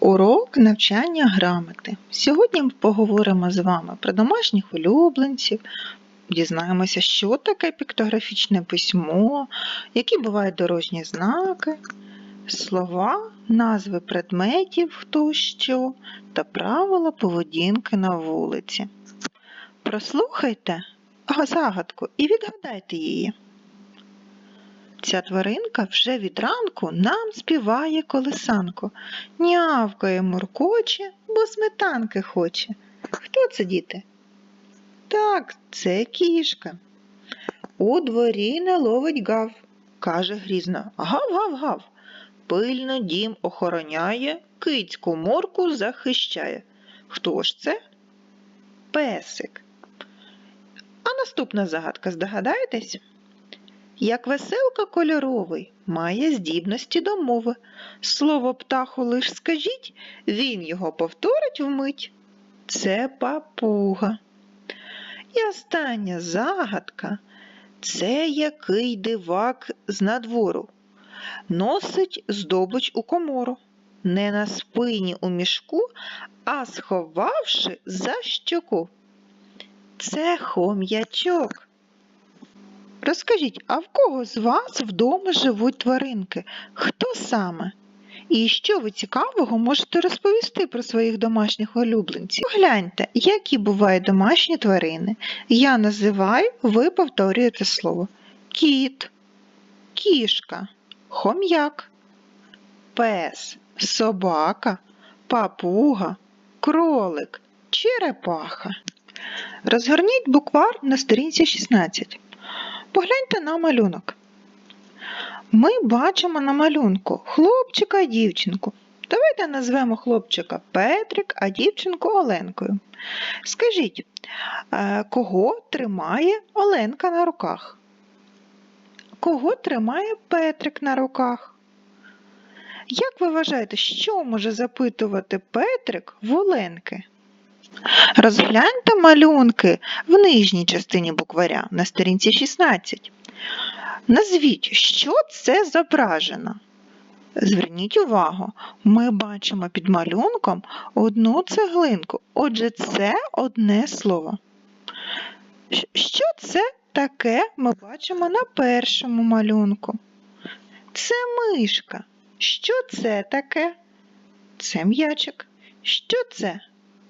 Урок навчання грамоти. Сьогодні ми поговоримо з вами про домашніх улюбленців, дізнаємося, що таке піктографічне письмо, які бувають дорожні знаки, слова, назви предметів хто що та правила поведінки на вулиці. Прослухайте загадку і відгадайте її. Ця тваринка вже від ранку нам співає колесанку, нявкає, муркоче, бо сметанки хоче. Хто це, діти? Так, це кішка. У дворі не ловить гав, каже грізно. Гав-гав-гав. Пильно дім охороняє, кицьку морку захищає. Хто ж це? Песик. А наступна загадка, здогадаєтесь? Як веселка кольоровий, має здібності до мови. Слово птаху лиш скажіть, він його повторить вмить. Це папуга. І остання загадка це який дивак з надвору. Носить здобич у комору. Не на спині у мішку, а сховавши за щоку. Це хом'ячок. Розкажіть, а в кого з вас вдома живуть тваринки? Хто саме? І що ви цікавого можете розповісти про своїх домашніх улюбленців? Погляньте, які бувають домашні тварини. Я називаю, ви повторюєте слово. Кіт, кішка, хом'як, пес, собака, папуга, кролик, черепаха. Розгорніть буквар на сторінці 16. Погляньте на малюнок. Ми бачимо на малюнку хлопчика і дівчинку. Давайте назвемо хлопчика Петрик, а дівчинку Оленкою. Скажіть, е, кого тримає Оленка на руках? Кого тримає Петрик на руках? Як ви вважаєте, що може запитувати Петрик в Оленки? Розгляньте малюнки в нижній частині букваря на сторінці 16. Назвіть, що це зображено. Зверніть увагу, ми бачимо під малюнком одну цеглинку, отже, це одне слово. Що це таке ми бачимо на першому малюнку? Це мишка. Що це таке? Це м'ячик. Що це?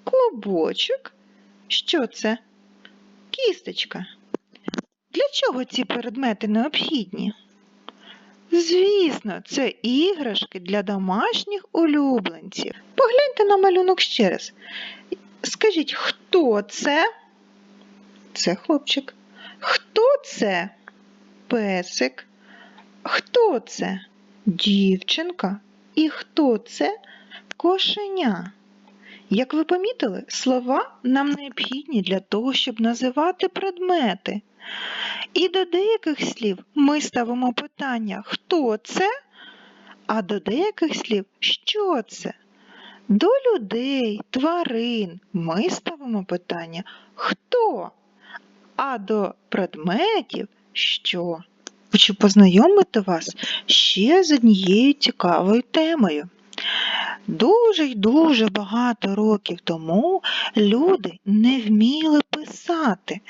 Клубочок. Що це? Кісточка. Для чого ці предмети необхідні? Звісно, це іграшки для домашніх улюбленців. Погляньте на малюнок ще раз. Скажіть, хто це? Це хлопчик. Хто це? Песик. Хто це? Дівчинка. І хто це? Кошеня. Як ви помітили, слова нам необхідні для того, щоб називати предмети. І до деяких слів ми ставимо питання хто це, а до деяких слів що це? До людей, тварин ми ставимо питання хто, а до предметів що. Хочу познайомити вас ще з однією цікавою темою. Дуже й дуже багато років тому люди не вміли писати.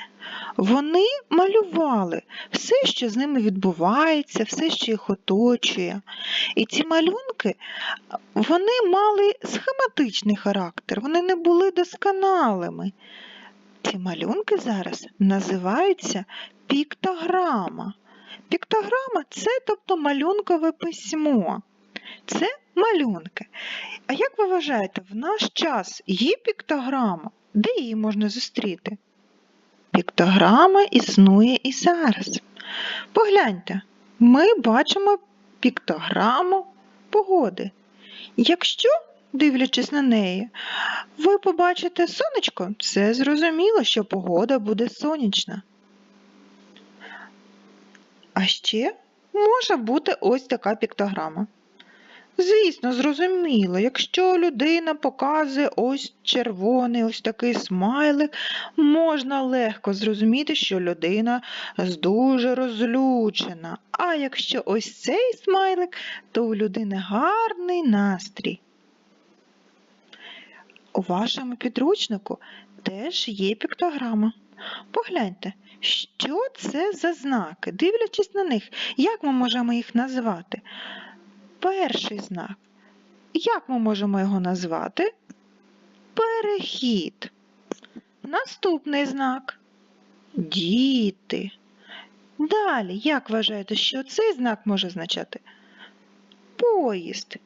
Вони малювали все, що з ними відбувається, все, що їх оточує. І ці малюнки вони мали схематичний характер, вони не були досконалими. Ці малюнки зараз називаються піктограма. Піктограма це тобто малюнкове письмо. Це малюнки. А як ви вважаєте, в наш час є піктограма? Де її можна зустріти? Піктограма існує і зараз. Погляньте, ми бачимо піктограму погоди. Якщо, дивлячись на неї, ви побачите сонечко, це зрозуміло, що погода буде сонячна. А ще може бути ось така піктограма. Звісно, зрозуміло, якщо людина показує ось червоний, ось такий смайлик, можна легко зрозуміти, що людина дуже розлючена. А якщо ось цей смайлик, то у людини гарний настрій. У вашому підручнику теж є піктограма. Погляньте, що це за знаки? Дивлячись на них, як ми можемо їх назвати? Перший знак. Як ми можемо його назвати? Перехід. Наступний знак. Діти. Далі, як вважаєте, що цей знак може означати? Поїзд.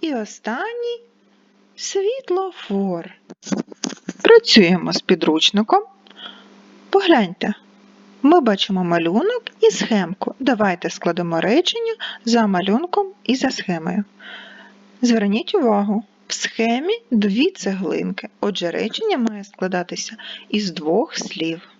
І останній світлофор. Працюємо з підручником. Погляньте. Ми бачимо малюнок і схемку. Давайте складемо речення за малюнком і за схемою. Зверніть увагу, в схемі дві цеглинки. Отже, речення має складатися із двох слів.